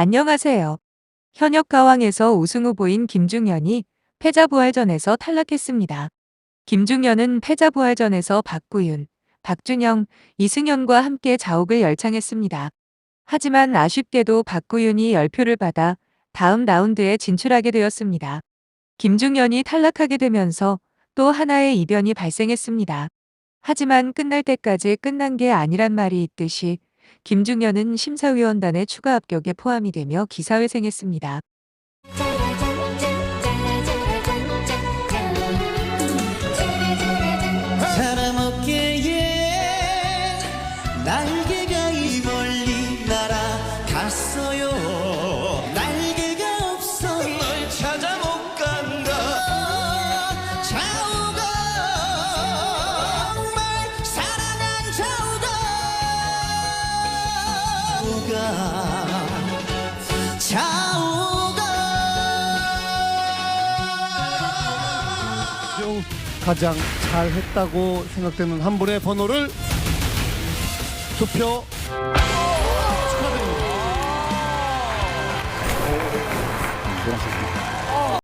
안녕하세요. 현역 가왕에서 우승 후보인 김중현이 패자부활전에서 탈락했습니다. 김중현은 패자부활전에서 박구윤, 박준영, 이승현과 함께 자욱을 열창했습니다. 하지만 아쉽게도 박구윤이 10표를 받아 다음 라운드에 진출하게 되었습니다. 김중현이 탈락하게 되면서 또 하나의 이변이 발생했습니다. 하지만 끝날 때까지 끝난 게 아니란 말이 있듯이 김중현은 심사위원단의 추가 합격에 포함이 되며 기사회생했습니다. 날개가 이 멀리 날아갔어요 비가 차오다 가장 잘했다고 생각되는 한 분의 번호를 투표 축하드립니다.